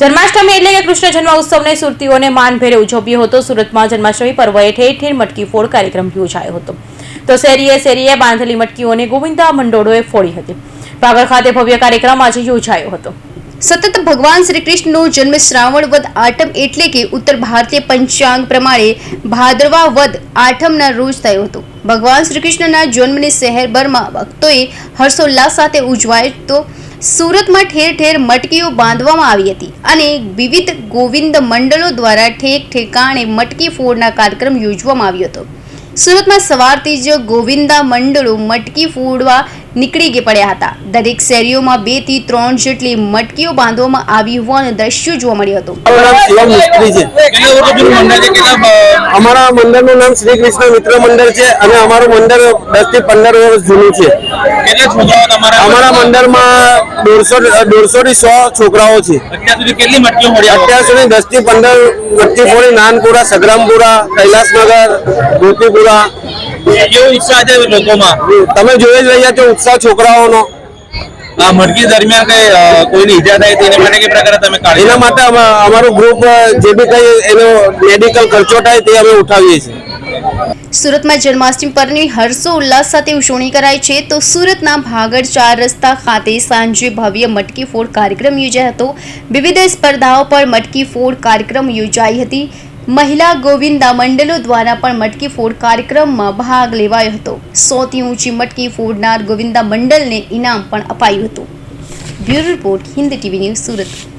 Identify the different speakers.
Speaker 1: જન્માષ્ટમી એટલે કે કૃષ્ણ જન્મ ઉત્સવને સુરતીઓને માનભેરે ઉજવ્યો હતો. સુરતમાં જન્માષ્ટમી પર્વએ ઠેર ઠેર મટકી ફોડ કાર્યક્રમ યોજાયો હતો. તો શેરીએ શેરીએ બાંધેલી મટકીઓને ગોવિંદા મંડોળોએ ફોડી હતી. પાગળ ખાતે ભવ્ય કાર્યક્રમ આજે યોજાયો હતો.
Speaker 2: સતત ભગવાન શ્રી કૃષ્ણનો જન્મ શ્રાવણ વદ આઠમ એટલે કે ઉત્તર ભારતીય પંચાંગ પ્રમાણે ભાદરવા વદ આઠમના રોજ થયો હતો. ભગવાન શ્રી કૃષ્ણના જન્મને શહેરભરમાં ભક્તોએ હર્ષોલ્લાસ સાથે ઉજવાયો તો સુરતમાં ઠેર ઠેર મટકીઓ બાંધવામાં આવી હતી અને વિવિધ ગોવિંદ મંડળો દ્વારા ઠેક ઠેકાણે મટકી ફોડના કાર્યક્રમ યોજવામાં આવ્યો હતો. સુરતમાં સવારથી જ ગોવિંદા મંડળો મટકી ફોડવા નીકળી પડ્યા હતા. દરેક શેરીઓમાં બેથી ત્રણ જેટલી મટકીઓ બાંધવામાં આવી હોવાનું દ્રશ્યો જોવા મળ્યું હતો.
Speaker 3: અમારા મંડળનું નામ શ્રી કૃષ્ણ મિત્ર મંડળ છે અને અમારું મંડળ દસથી પંદર વર્ષ જૂનું છે. અમારા મંડળમાં દોઢસો દોઢસો થી સો છોકરાઓ છે.
Speaker 4: અત્યાર સુધી
Speaker 3: દસથી પંદર ફોડી નાનપુરા સગરામપુરા કૈલાસનગર ગોપીપુરા.
Speaker 4: એવો ઉત્સાહ છે લોકોમાં?
Speaker 3: તમે જોઈ જ રહ્યા છો ઉત્સાહ છોકરાઓનો.
Speaker 4: આ મટકી દરમિયાન કઈ કોઈની ઈજા થાય તેના માટે કઈ પ્રકારે તમે કાળજી
Speaker 3: એના માટે અમારું ગ્રુપ જે બી કઈ એનો મેડિકલ ખર્ચો થાય તે અમે ઉઠાવીએ છીએ.
Speaker 2: સુરતમાં જન્માષ્ટમી પરની હર્ષો ઉલ્લાસ સાથે ઉજવણી કરાઈ છે. તો સુરતના ભાગળ ચાર રસ્તા ખાતે સાંજે ભવ્ય મટકી ફોડ કાર્યક્રમ યોજાયો હતો. વિવિધ સ્પર્ધાઓ પર મટકી ફોડ કાર્યક્રમ યોજાઈ હતી. મહિલા ગોવિંદા મંડળો દ્વારા પણ મટકી ફોડ કાર્યક્રમમાં ભાગ લેવાયો હતો. સૌથી ઊંચી મટકી ફોડનાર ગોવિંદા મંડળને ઇનામ પણ અપાયું હતું. Bureau report Hind TV news Surat.